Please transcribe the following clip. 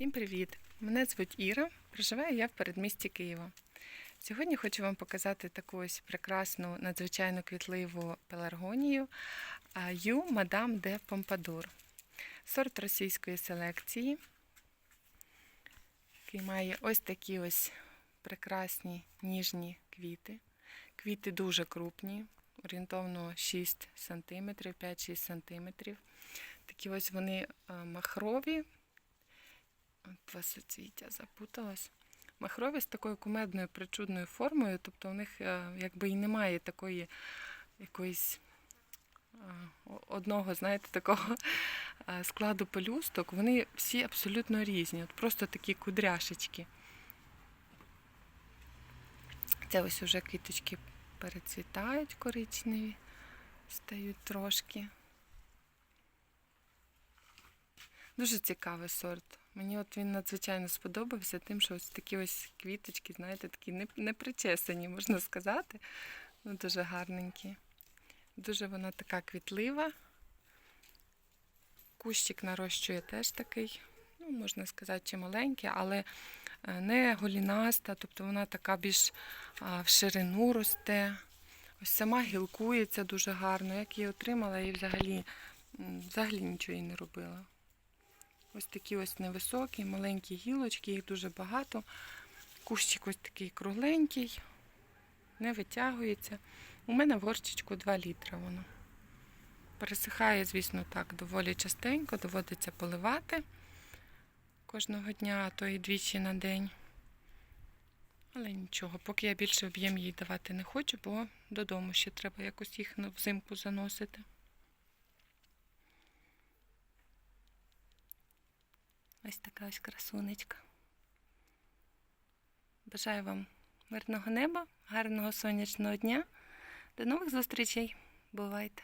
Всім привіт! Мене звуть Іра, проживаю я в передмісті Києва. Сьогодні хочу вам показати таку ось прекрасну, надзвичайно квітливу пеларгонію Ю Мадам де Помпадур. Сорт російської селекції, який має ось такі ось прекрасні ніжні квіти. Квіти дуже крупні, орієнтовно 6 см, 5-6 см. Такі ось вони махрові, два суцвіття запуталась. Махрові з такою кумедною причудною формою, тобто у них е, якби і немає такої якоїсь е, одного, знаєте, такого е, складу пелюсток. Вони всі абсолютно різні, от просто такі кудряшечки. Це ось уже квіточки перецвітають коричневі, стають трошки. Дуже цікавий сорт. Мені от він надзвичайно сподобався тим, що ось такі ось квіточки, знаєте, такі не- непричесані, можна сказати. Ну, дуже гарненькі. Дуже вона така квітлива. Кущик нарощує теж такий, ну, можна сказати, чи маленький, але е, не голінаста, тобто вона така більш в ширину росте. Ось сама гілкується дуже гарно. Як її отримала, і взагалі, взагалі нічого їй не робила. Ось такі ось невисокі, маленькі гілочки, їх дуже багато. Кущик ось такий кругленький, не витягується. У мене в горщичку 2 літра воно. Пересихає, звісно, так, доволі частенько, доводиться поливати кожного дня, а то і двічі на день. Але нічого, поки я більше об'єм їй давати не хочу, бо додому ще треба якось їх взимку заносити. Ось така ось красунечка. Бажаю вам мирного неба, гарного сонячного дня. До нових зустрічей. Бувайте!